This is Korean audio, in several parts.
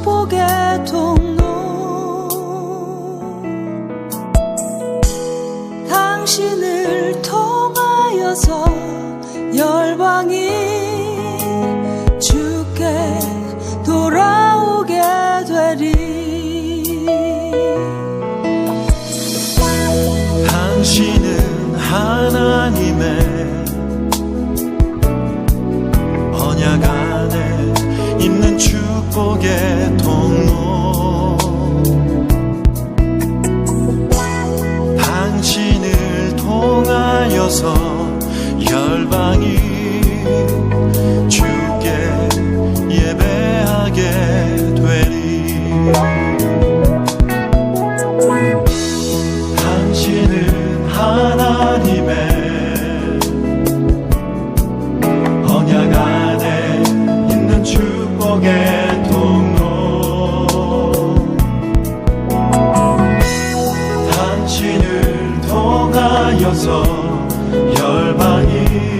축복의 통로. 당신을 통하여서 열방이 죽게 돌아오게 되리. 당신은 하나님의 축복의 통로. 당신을 통하여서 열방이 주께 예배하게 되리 통하여서 열방이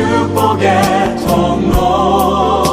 축복의 통로.